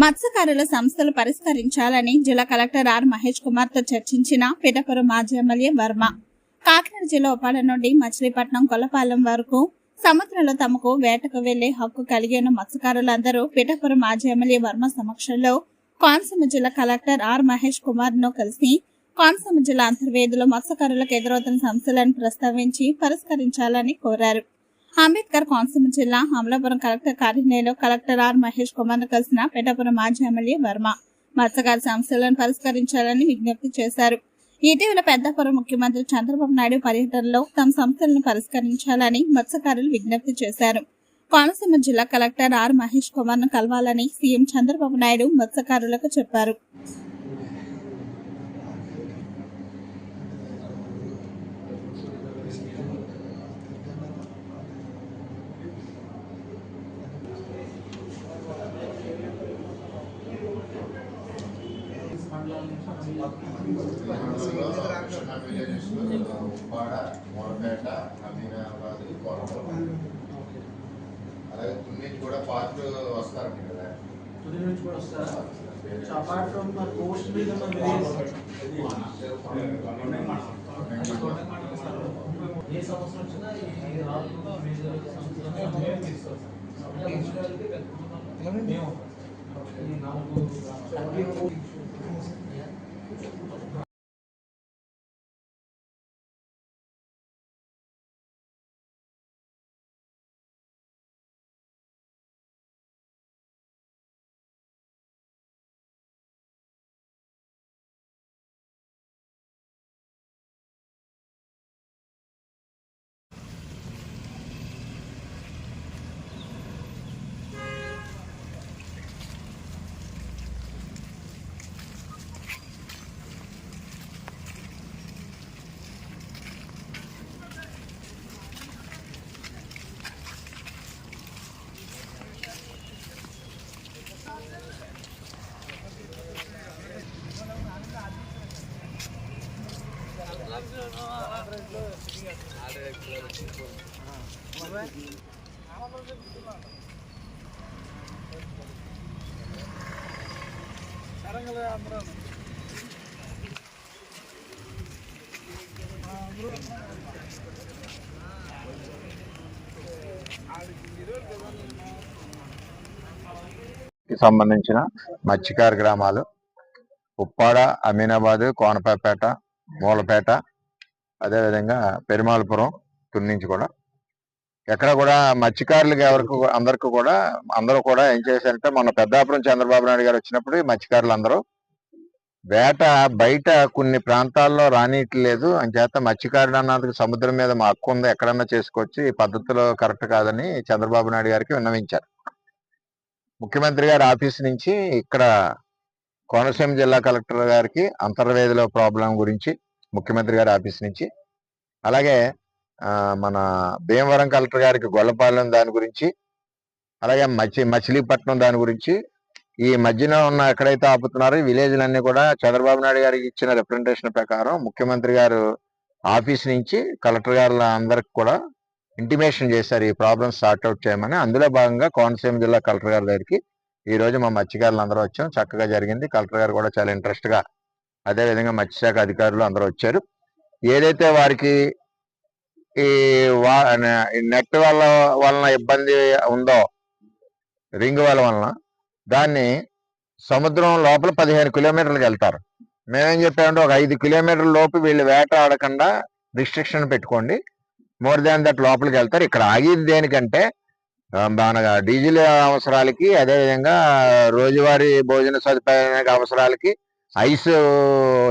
మత్స్యకారుల సమస్యలు పరిష్కరించాలని జిల్లా కలెక్టర్ ఆర్ మహేష్ కుమార్తో చర్చించిన పిఠపురం మాజీ ఎమ్మెల్యే వర్మ. కాకినాడ జిల్లా ఉపాడ నుండి మచిలీపట్నం కొల్లపాలెం వరకు సముద్రంలో తమకు వేటకు వెళ్ళే హక్కు కలిగి ఉన్న మత్స్యకారులందరూ పిఠపురం మాజీ ఎమ్మెల్యే వర్మ సమక్షంలో కోనసీమ జిల్లా కలెక్టర్ ఆర్ మహేష్ కుమార్ను కలిసి కోనసీమ జిల్లా అంతర్వేదిలో మత్స్యకారులకు ఎదురవుతున్న సమస్యలను ప్రస్తావించి పరిష్కరించాలని కోరారు. అంబేద్కర్ కోనసీమ జిల్లా అమలాపురం కలెక్టర్ కార్యాలయంలో కలెక్టర్ ఆర్ మహేష్ కుమార్ను కలిసిన పెద్దపురం మాజీ ఎమ్మెల్యే వర్మ మత్స్యకార సమస్యలను పరిష్కరించాలని విజ్ఞప్తి చేశారు. ఇటీవల పెద్దపురం ముఖ్యమంత్రి చంద్రబాబు నాయుడు పర్యటనలో తమ సమస్యలను పరిష్కరించాలని మత్స్యకారులు విజ్ఞప్తి చేశారు. కోనసీమ జిల్లా కలెక్టర్ ఆర్ మహేష్ కుమార్ను కలవాలని సీఎం చంద్రబాబు నాయుడు మత్స్యకారులకు చెప్పారు. ఉప్పాడ మూలపేట అమీనాబాద్ కోరపల్లి అలాగే తుమ్మించి కూడా పార్ట్ వస్తారంట కదా తుది నుంచి కూడా వస్తారా సో అపార్ట్ ఫ్రమ్ మన కోస్ట్ మీద ఉన్న విలేజ్ ఏ సంవత్సరం వచ్చినా ఈ రాళ్ళు మేజర్ సంవత్సరం మేము ఈ నాలుగు సంబంధించిన మత్స్యకార గ్రామాలు. ఉప్పాడ అమీనాబాద్ కోనపాపేట మూలపేట అదేవిధంగా పెరుమాళపురం తున్నించి కూడా. ఎక్కడ కూడా మత్స్యకారులకి ఎవరికి అందరికి కూడా అందరూ కూడా ఏం చేశారంటే మొన్న పెద్దాపురం చంద్రబాబు నాయుడు గారు వచ్చినప్పుడు మత్స్యకారులు అందరూ వేట బయట కొన్ని ప్రాంతాల్లో రానియట్లేదు. అంచేత మత్స్యకారుడు అన్నందుకు సముద్రం మీద మా హక్కు ఉంది ఎక్కడన్నా చేసుకోవచ్చు ఈ పద్ధతిలో కరెక్ట్ కాదని చంద్రబాబు నాయుడు గారికి విన్నవించారు. ముఖ్యమంత్రి గారి ఆఫీస్ నుంచి ఇక్కడ కోనసీమ జిల్లా కలెక్టర్ గారికి అంతర్వేదిలో ప్రాబ్లం గురించి ముఖ్యమంత్రి గారి ఆఫీస్ నుంచి. అలాగే మన భీమవరం కలెక్టర్ గారికి గొల్లపాలెం దాని గురించి అలాగే మచి మచిలీపట్నం దాని గురించి ఈ మధ్యన ఉన్న ఎక్కడైతే ఆపుతున్నారో ఈ విలేజ్లన్నీ కూడా చంద్రబాబు నాయుడు గారికి ఇచ్చిన రిప్రజెంటేషన్ ప్రకారం ముఖ్యమంత్రి గారు ఆఫీస్ నుంచి కలెక్టర్ గారుల అందరికి కూడా ఇంటిమేషన్ చేశారు ఈ ప్రాబ్లమ్స్ సార్ట్అవుట్ చేయమని. అందులో భాగంగా కోనసీమ జిల్లా కలెక్టర్ గారి దగ్గరికి ఈ రోజు మా మత్స్యకారులు అందరూ వచ్చాం. చక్కగా జరిగింది. కలెక్టర్ గారు కూడా చాలా ఇంట్రెస్ట్గా అదే విధంగా మత్స్యశాఖ అధికారులు అందరూ వచ్చారు. ఏదైతే వారికి ఈ వా నెట్ వల్ల వలన ఇబ్బంది ఉందో రింగ్ వల్ల వలన దాన్ని సముద్రం లోపల పదిహేను కిలోమీటర్లకు వెళ్తారు. మేమేం చెప్పామంటే ఒక ఐదు కిలోమీటర్ల లోపు వీళ్ళు వేట ఆడకుండా రిస్ట్రిక్షన్ పెట్టుకోండి. మోర్ దాన్ దట్ లోపలికి వెళ్తారు. ఇక్కడ ఆగిది దేనికంటే మన డీజిల్ అవసరాలకి అదేవిధంగా రోజువారీ భోజన సదుపాయానికి అవసరాలకి ఐస్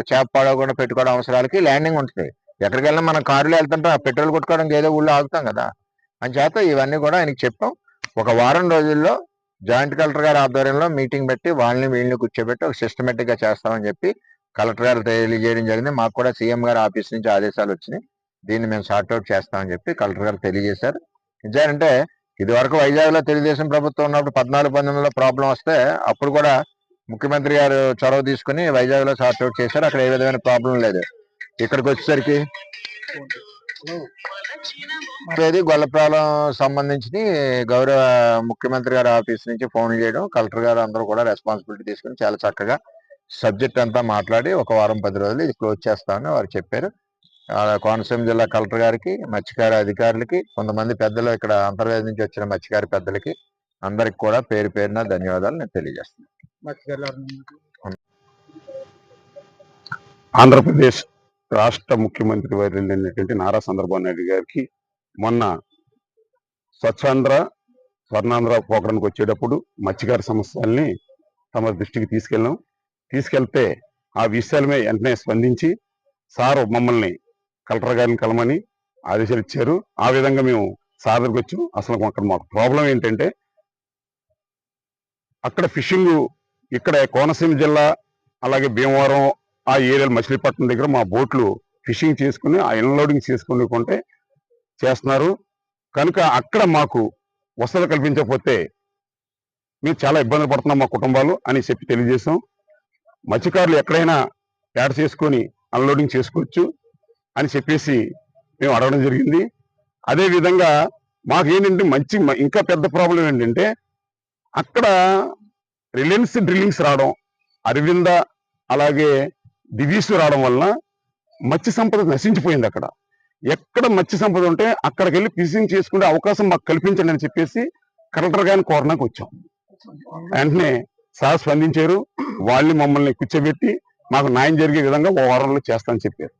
చేప పడవకుండా పెట్టుకోవడం అవసరాలకి ల్యాండింగ్ ఉంటుంది. ఎక్కడికి వెళ్ళినా మనం కారులో వెళ్తుంటాం ఆ పెట్రోల్ కొట్టుకోవడానికి ఏదో ఊళ్ళో ఆగుతాం కదా. అని చేత ఇవన్నీ కూడా ఆయనకి చెప్పాం. ఒక వారం రోజుల్లో జాయింట్ కలెక్టర్ గారి ఆధ్వర్యంలో మీటింగ్ పెట్టి వాళ్ళని వీళ్ళని కూర్చోబెట్టి ఒక సిస్టమేటిక్గా చేస్తామని చెప్పి కలెక్టర్ గారు తెలియజేయడం జరిగింది. మాకు కూడా సీఎం గారి ఆఫీస్ నుంచి ఆదేశాలు వచ్చినాయి. దీన్ని మేము సార్ట్అవుట్ చేస్తామని చెప్పి కలెక్టర్ గారు తెలియజేశారు. నిజానంటే ఇది వరకు వైజాగ్లో తెలుగుదేశం ప్రభుత్వం ఉన్నప్పుడు పద్నాలుగు పంతొమ్మిదిలో ప్రాబ్లం వస్తే అప్పుడు కూడా ముఖ్యమంత్రి గారు చొరవ తీసుకుని వైజాగ్లో సార్ట్అవుట్ చేశారు. అక్కడ ఏ విధమైన ప్రాబ్లం లేదు. ఇక్కడికి వచ్చేసరికి ఇది గొల్లప్రాలం సంబంధించి గౌరవ ముఖ్యమంత్రి గారి ఆఫీస్ నుంచి ఫోన్ చేయడం కలెక్టర్ గారు అందరూ కూడా రెస్పాన్సిబిలిటీ తీసుకుని చాలా చక్కగా సబ్జెక్ట్ అంతా మాట్లాడి ఒక వారం పది రోజులు ఇది క్లోజ్ చేస్తామని వారు చెప్పారు. కోనసీమ జిల్లా కలెక్టర్ గారికి మత్స్యకార అధికారులకి కొంతమంది పెద్దలు ఇక్కడ అంతర్వేది నుంచి వచ్చిన మత్స్యకార పెద్దలకి అందరికి కూడా పేరు పేరున ధన్యవాదాలు నేను తెలియజేస్తున్నాను. ఆంధ్రప్రదేశ్ రాష్ట్ర ముఖ్యమంత్రి వర్యులైనటువంటి నారా చంద్రబాబు నాయుడు గారికి మొన్న స్వచ్ఛాంధ్ర స్వర్ణాంధ్ర పోకడానికి వచ్చేటప్పుడు మత్స్యకార సమస్యల్ని తమ దృష్టికి తీసుకెళ్ళాం. తీసుకెళ్తే ఆ విషయాలమే వెంటనే స్పందించి సారు మమ్మల్ని కలెక్టర్ గారిని కలమని ఆదేశాలు ఇచ్చారు. ఆ విధంగా మేము సార్ దగ్గరికి వచ్చాం. అసలు అక్కడ మాకు ప్రాబ్లం ఏంటంటే అక్కడ ఫిషింగ్ ఇక్కడ కోనసీమ జిల్లా అలాగే భీమవరం ఆ ఏరియాలో మచిలీపట్నం దగ్గర మా బోట్లు ఫిషింగ్ చేసుకుని ఆ ఇన్లోడింగ్ చేసుకుని కొంటే చేస్తున్నారు. కనుక అక్కడ మాకు వసతులు కల్పించకపోతే మేము చాలా ఇబ్బందులు పడుతున్నాం మా కుటుంబాలు అని చెప్పి తెలియజేశాం. మత్స్యకారులు ఎక్కడైనా యాడ్ చేసుకొని అన్లోడింగ్ చేసుకోవచ్చు అని చెప్పేసి మేము అడగడం జరిగింది. అదేవిధంగా మాకేంటంటే మాకు ఏంటంటే మంచి ఇంకా పెద్ద ప్రాబ్లం ఏంటంటే అక్కడ రిలయన్స్ డ్రిల్లింగ్స్ రావడం అరవింద అలాగే దివీసు రావడం వలన మత్స్య సంపద నశించిపోయింది అక్కడ. ఎక్కడ మత్స్య సంపద ఉంటే అక్కడికి వెళ్ళి ఫిషింగ్ చేసుకునే అవకాశం మాకు కల్పించండి అని చెప్పేసి కలెక్టర్ గారిని కోరడానికి వచ్చాం. వెంటనే సార్ స్పందించారు. వాళ్ళని మమ్మల్ని కూర్చోబెట్టి మాకు న్యాయం జరిగే విధంగా ఓ వారంలో చేస్తానని చెప్పారు.